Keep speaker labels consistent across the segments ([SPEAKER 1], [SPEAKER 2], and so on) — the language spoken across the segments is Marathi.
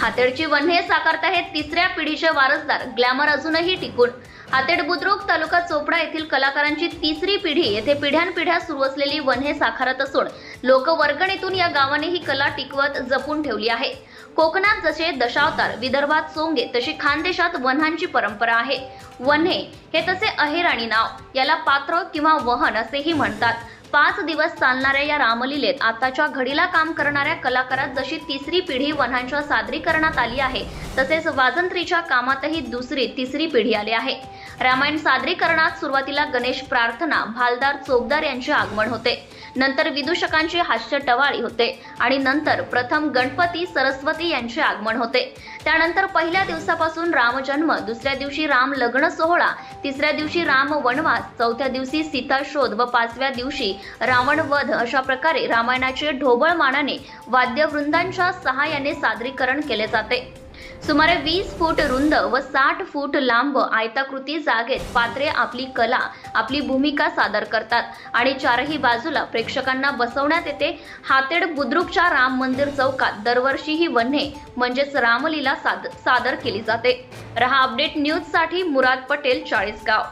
[SPEAKER 1] हातेडची वन्हे साकारताहेत तिसऱ्या पिढीचे वारसदार. ग्लॅमर अजूनही टिकून. हातेड बुद्रुक तालुका चोपडा येथील कलाकारांची तिसरी पिढी येथे पिढ्यानपिढ्या सुरू असलेली वन्हे साकारत असून लोकवर्गणीतून या गावाने ही कला टिकवत जपून ठेवली आहे. कोकणात जसे दशावतार विदर्भात सोंगे तशी खानदेशात वन्हांची परंपरा आहे. वन्हे हे तसे अहेराणी नाव याला पात्र किंवा वहन असेही म्हणतात. पाच दिवस चालणाऱ्या या रामलीलेत आताच्या घडीला काम करणाऱ्या कलाकारात जशी तिसरी पिढी वन्हांच्या सादरीकरणात आली आहे तसेच वाजंत्रीच्या कामातही दुसरी तिसरी पिढी आली आहे. रामायण सादरीकरणात सुरुवातीला गणेश प्रार्थना भालदार चोपदार यांचे आगमन होते. नंतर विदूषकांची हास्य टवाळी होते आणि नंतर प्रथम गणपती सरस्वती यांचे आगमन होते. त्यानंतर पहिल्या दिवसापासून रामजन्म दुसऱ्या दिवशी राम लग्न सोहळा तिसऱ्या दिवशी राम वनवास चौथ्या दिवशी सीता शोध व पाचव्या दिवशी रावण वध अशा प्रकारे रामायणाचे ढोबळ मानाने वाद्यवृंदांच्या सहाय्याने सादरीकरण केले जाते. सुमारे वीस फूट रुंद व साठ फूट लांब आयताकृती जागेत पात्रे आपली कला आपली भूमिका सादर करतात. आणि चारही बाजूला प्रेक्षकांना बसवण्यात येते. हातेड बुद्रुकच्या राम मंदिर चौकात दरवर्षी ही वन्हे म्हणजेच रामलीला साद सादर केली जाते. रहा अपडेट न्यूजसाठी Murad Patel Chalisgaon.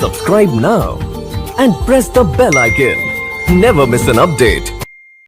[SPEAKER 2] Subscribe now and press the bell icon never miss an update